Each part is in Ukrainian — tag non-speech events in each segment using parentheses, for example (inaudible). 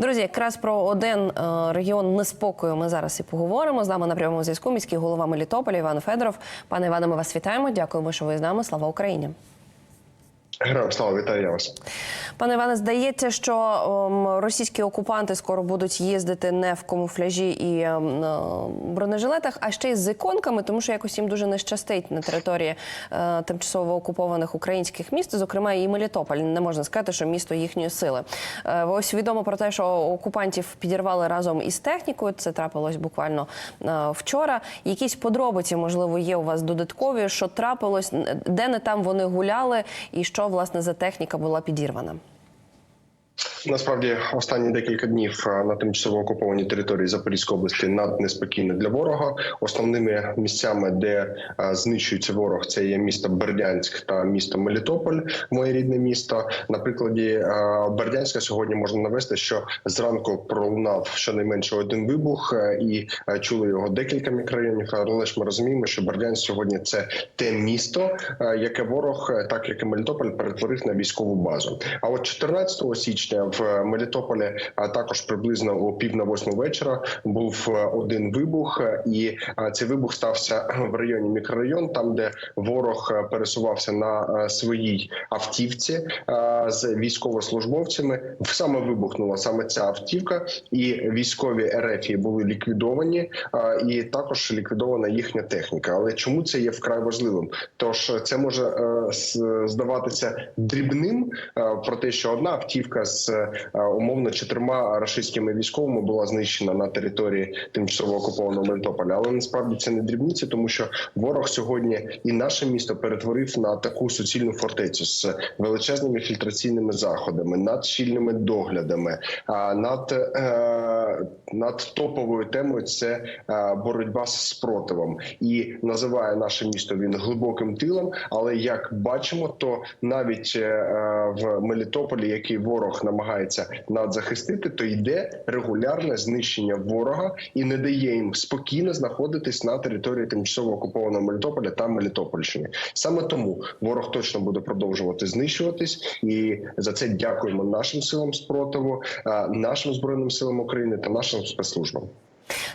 Друзі, якраз про один е, регіон неспокою ми зараз і поговоримо. З нами на прямому зв'язку міський голова Мелітополя Іван Федоров. Пане Іване, ми вас вітаємо. Дякуємо, що ви з нами. Слава Україні. Героям слава вітаю я вас. Пане Іване, здається, що ем, російські окупанти скоро будуть їздити не в камуфляжі і ем, бронежилетах, а ще й з іконками, тому що якось їм дуже не щастить на території е, тимчасово окупованих українських міст, зокрема і Мелітополь. Не можна сказати, що місто їхньої сили. Е, ось відомо про те, що окупантів підірвали разом із технікою. Це трапилось буквально е, вчора. Якісь подробиці, можливо, є у вас додаткові, що трапилось, де не там вони гуляли, і що власне за техніка була підірвана. Насправді останні декілька днів е, на тимчасово окупованій території Запорізької області наднеспокійно для ворога. Основними місцями, де е, знищується ворог, це є місто Бердянськ та місто Мелітополь, моє рідне місто. На прикладі е, Бердянська сьогодні можна навести, що зранку пролунав щонайменше один вибух, і чули його декілька мікрорайонів. Але ж ми розуміємо, що Бердянськ сьогодні це те місто, яке ворог, так як і Мелітополь, перетворив на військову базу. А от 14 січня в Мелітополі, а також приблизно о пів на восьму вечора, був е, один вибух, е, і е, цей вибух стався в районі мікрорайон, там де ворог пересувався на своїй автівці з військовослужбовцями. Саме вибухнула саме ця автівка, і військові РФ були ліквідовані, і також ліквідована їхня техніка. Але чому це є вкрай важливим? Тож це може здаватися дрібним про те, що одна автівка з е, умовно чотирма рашистськими військовими була знищена на території тимчасово окупованого Мелітополя. Але насправді це не дрібниці, тому що ворог сьогодні і наше місто перетворив на таку суцільну фортецю з величезними фільтраційними заходами, над щільними доглядами, над, е, над топовою темою це е, боротьба з спротивом і називає наше місто він глибоким тилом. Але як бачимо, то навіть в Мелітополі, який ворог намагається надзахистити, то йде регулярне знищення ворога і не дає їм спокійно знаходитись на території тимчасово окупованого Мелітополя та Мелітопольщини. Саме тому ворог точно буде продовжувати знищуватись, і за це дякуємо нашим силам спротиву, нашим збройним силам України та нашим спецслужбам.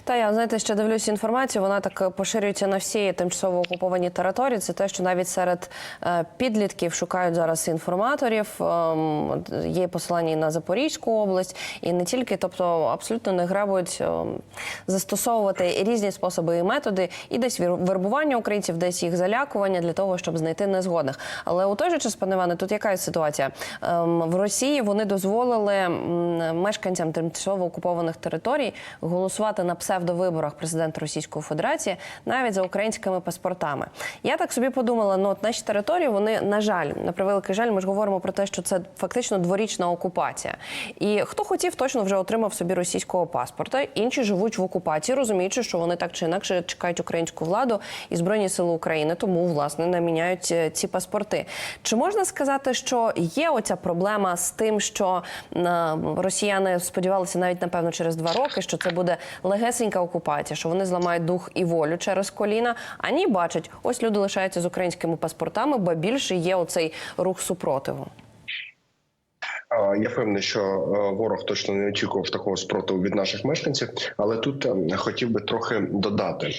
Та я знаєте, ще дивлюсь інформацію. Вона так е, поширюється на всі тимчасово окуповані території. Це те, що навіть серед е, підлітків шукають зараз інформаторів. Ем, Є посилання і на Запорізьку область, і не тільки, тобто абсолютно не грабують ем, застосовувати різні способи і методи, і десь вербування українців, десь їх залякування для того, щоб знайти незгодних. Але у той же час, пане Іване, тут яка ситуація? Ем, В Росії вони дозволили мешканцям тимчасово окупованих територій голосувати на псевдовиборах президента Російської Федерації навіть за українськими паспортами. Я так собі подумала: ну от наші території, вони на жаль, на превеликий жаль, ми ж говоримо про те, що це фактично дворічна окупація. І хто хотів, точно вже отримав собі російського паспорта. Інші живуть в окупації, розуміючи, що вони так чи інакше чекають українську владу і збройні сили України, тому власне не міняють е, ці паспорти. Чи можна сказати, що є оця проблема з тим, що е, росіяни сподівалися навіть напевно через два роки, що це буде легесенька окупація, що вони зламають дух і волю через коліна. А ні, бачать, ось люди лишаються з українськими паспортами, бо більше є оцей рух супротиву. Я впевнений, що е, ворог точно не очікував такого спротиву від наших мешканців, але тут е, хотів би трохи додати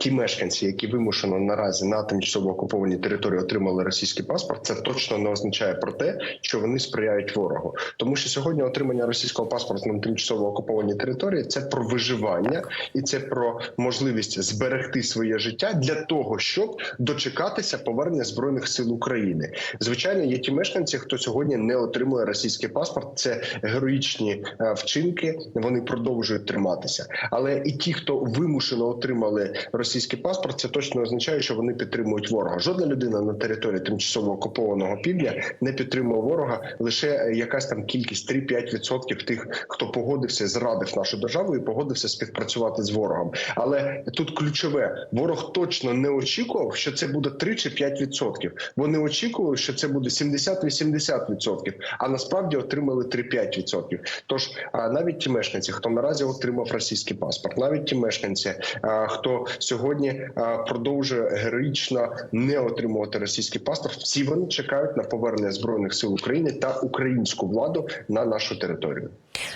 ті мешканці, які вимушено наразі на тимчасово окупованій території отримали російський паспорт, це точно не означає про те, що вони сприяють ворогу, тому що сьогодні отримання російського паспорту на тимчасово окупованій території це про виживання і це про можливість зберегти своє життя для того, щоб дочекатися повернення збройних сил України. Звичайно, є ті мешканці, хто сьогодні не отримує російський паспорт. Це героїчні е, вчинки. Вони продовжують триматися. Але і ті, хто вимушено отримали російський паспорт, це точно означає, що вони підтримують ворога. Жодна людина на території тимчасово окупованого півдня не підтримує ворога. Лише е, якась там кількість 3-5% тих, хто погодився, зрадив нашу державу і погодився співпрацювати з ворогом. Але тут ключове: ворог точно не очікував, що це буде 3 чи 5%. Вони очікували, що це буде 70-80%, а насправді отримали 3-5%. Тож навіть ті мешканці, хто наразі отримав російський паспорт, навіть ті мешканці, хто сьогодні продовжує героїчно не отримувати російський паспорт, всі вони чекають на повернення збройних сил України та українську владу на нашу територію.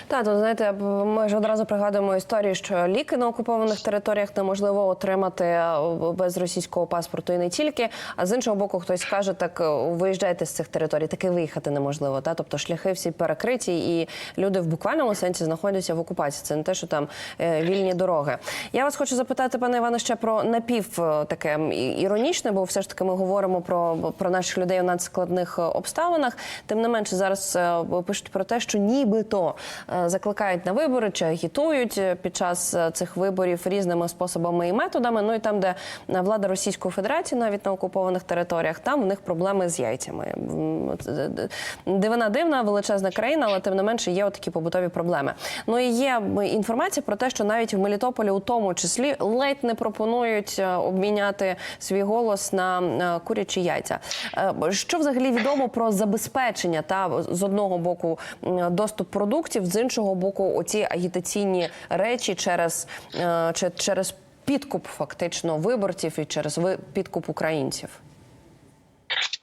Так, то знаєте, ми ж одразу пригадуємо історію, що ліки на окупованих територіях неможливо отримати е, без російського паспорту і не тільки. А з іншого боку, хтось каже, так е, виїжджайте з цих територій, таки виїхати неможливо. Та тобто шляхи всі перекриті, і люди в буквальному сенсі знаходяться в окупації. Це не те, що там е, вільні дороги. Я вас хочу запитати, пане Іване, ще про напів е, таке іронічне, бо все ж таки ми говоримо про, про наших людей у надскладних е, обставинах. Тим не менше, зараз пишуть про те, що нібито закликають на вибори чи агітують під час цих виборів різними способами і методами. Ну і там, де влада Російської Федерації, навіть на окупованих територіях, там у них проблеми з яйцями. Дивина дивна, величезна країна, але тим не менше є такі побутові проблеми. Ну і є інформація про те, що навіть в Мелітополі, у тому числі, ледь не пропонують е, обміняти свій голос на е, курячі яйця. Е, Що взагалі відомо про забезпечення та з одного боку доступ продуктів, з іншого боку, оці агітаційні речі через, через підкуп фактично виборців і через ви- підкуп українців.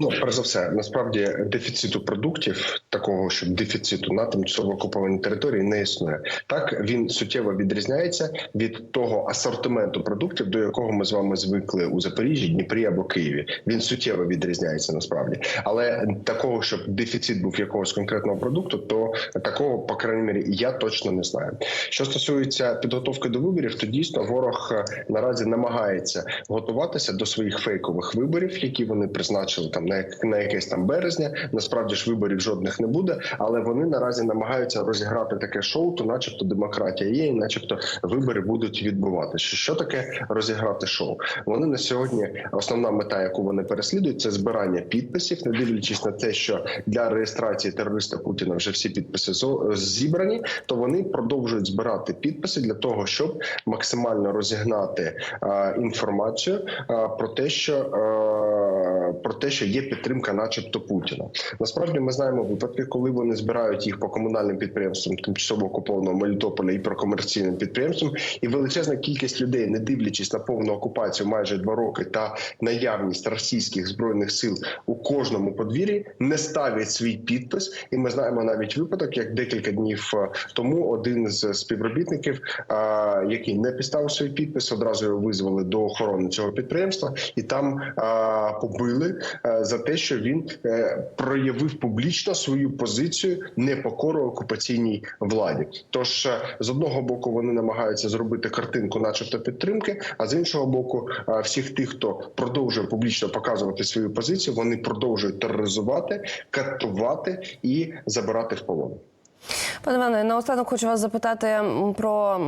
Ну, перш за все, насправді дефіциту продуктів, такого щоб дефіциту на тимчасово окупованій території не існує. Так він суттєво відрізняється від того асортименту продуктів, до якого ми з вами звикли у Запоріжжі, Дніпрі або Києві. Він суттєво відрізняється насправді, але такого, щоб дефіцит був якогось конкретного продукту, то такого, по крайній мірі, я точно не знаю. Що стосується підготовки до виборів, то дійсно ворог е, наразі намагається готуватися до своїх фейкових виборів, які вони призначили там на, як- на якесь там березня. Насправді ж виборів жодних не буде, але вони наразі намагаються розіграти таке шоу, то, начебто, демократія є, і начебто вибори будуть відбуватися. Що, таке розіграти шоу? Вони на сьогодні основна мета, яку вони переслідують, це збирання підписів, не дивлячись на те, що для реєстрації терориста Путіна вже всі підписи зібрані, то вони продовжують збирати підписи для того, щоб максимально розігнати е, інформацію е, про те, що е, про те, що є підтримка, начебто Путіна. Насправді ми знаємо випадки, коли вони збирають їх по комунальним підприємствам, тимчасово окупованого Мелітополя і про комерційним підприємствам, і величезна кількість людей, не дивлячись на повну окупацію майже два роки та наявність російських збройних сил у кожному подвір'ї, не ставлять свій підпис. І ми знаємо навіть випадок, як декілька днів е, тому один з співробітників, е, який не підставив свій підпис, одразу його визвали до охорони цього підприємства, і там е, побили е, за те, що він е, проявив публічно свою позицію непокору окупаційній владі. Тож е, з одного боку вони намагаються зробити картинку, начебто підтримки, а з іншого боку, всіх тих, хто продовжує публічно показувати свою позицію, вони продовжують тероризувати, катувати і забирати в полон. Пане Іване, наостанок хочу вас запитати про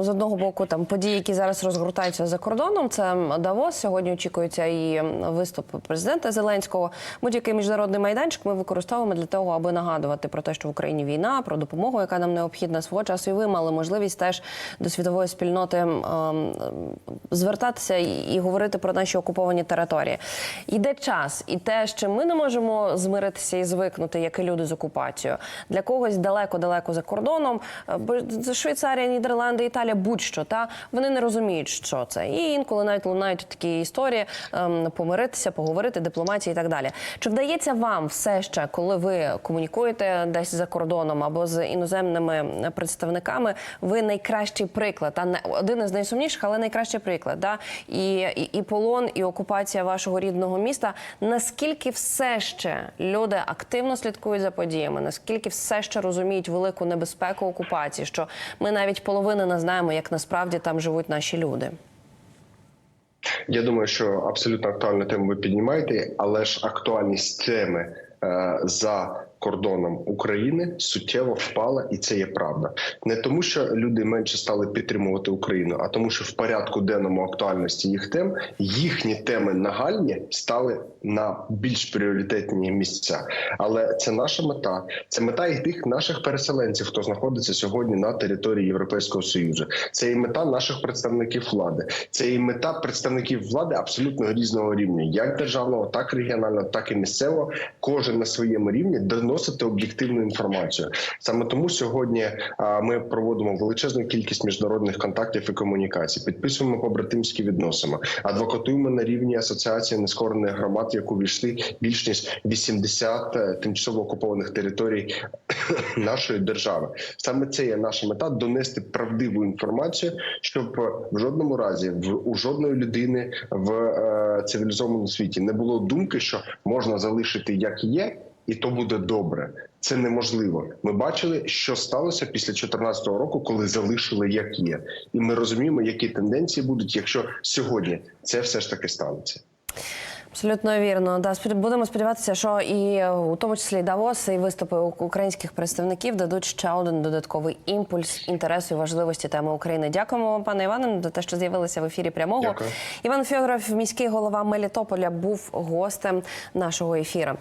з одного боку там події, які зараз розгортаються за кордоном. Це Давос. Сьогодні очікується і виступ президента Зеленського. Будь-який міжнародний майданчик ми використовуємо для того, аби нагадувати про те, що в Україні війна, про допомогу, яка нам необхідна свого часу. І ви мали можливість теж до світової спільноти ем, звертатися і, говорити про наші окуповані території. Йде час, і те, що ми не можемо змиритися і звикнути, як і люди з окупацією. Для когось далеко-далеко за кордоном, е, бо Швейцарія, Нідерланди, Італія, будь-що та вони не розуміють, що це. І інколи навіть лунають такі історії ем, помиритися, поговорити, дипломатія і так далі. Чи вдається вам все ще, коли ви комунікуєте десь за кордоном або з іноземними представниками, ви найкращий приклад, а не один із найсумніших, але найкращий приклад. Да? І, і, і полон, і окупація вашого рідного міста. Наскільки все ще люди активно слідкують за подіями? Наскільки все ще розуміють велику небезпеку окупації? Що ми навіть половини не знаємо, як насправді там живуть наші люди? Я думаю, що абсолютно актуальну тему ви піднімаєте, але ж актуальність теми е, за кордоном України суттєво впала, і це є правда. Не тому, що люди менше стали підтримувати Україну, а тому, що в порядку денному актуальності їх тем їхні теми нагальні стали на більш пріоритетні місця. Але це наша мета, це мета і тих наших переселенців, хто знаходиться сьогодні на території Європейського союзу. Це і мета наших представників влади. Це і мета представників влади абсолютно різного рівня, як державного, так регіонального, так і місцевого. Кожен на своєму рівні доносити об'єктивну інформацію. Саме тому сьогодні ми проводимо величезну кількість міжнародних контактів і комунікацій, підписуємо побратимські відносини, адвокатуємо на рівні асоціації нескорених громад, яку війшли більш ніж 80 е, тимчасово окупованих територій (coughs) нашої держави. Саме це є наша мета донести правдиву інформацію, щоб в жодному разі в у жодної людини в е, цивілізованому світі не було думки, що можна залишити як є, і то буде добре. Це неможливо. Ми бачили, що сталося після 2014 року, коли залишили як є, і ми розуміємо, які тенденції будуть, якщо сьогодні це все ж таки станеться. Абсолютно вірно. Да, будемо сподіватися, що і е, у тому числі Давос і виступи українських представників дадуть ще один додатковий імпульс інтересу і важливості теми України. Дякуємо вам, пане Іване, за те, що з'явилися в ефірі прямого. Дякую. Іван Федоров, міський голова Мелітополя, був гостем нашого ефіру.